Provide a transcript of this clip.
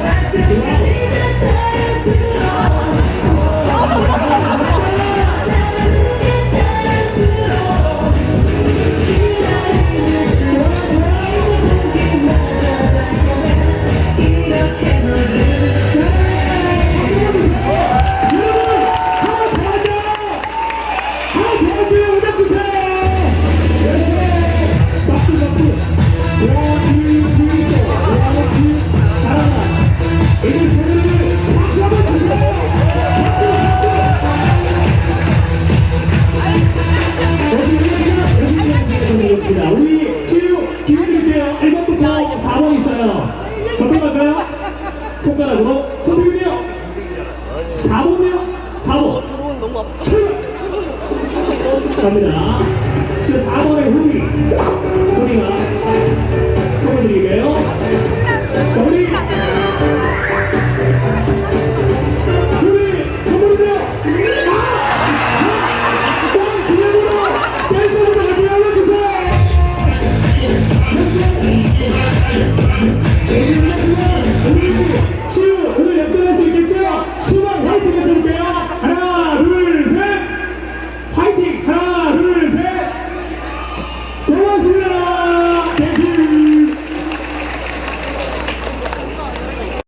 대한민국 오락구세! 예! 박수 있습니다. 우리 치유 기회 드릴게요. 1번부터 4번 있어요. 몇번 갈까요? 손가락으로. 선택이요 4번이요? 4번. 체육! 갑니다. 4번의 후기. 고맙습니다. 땡큐.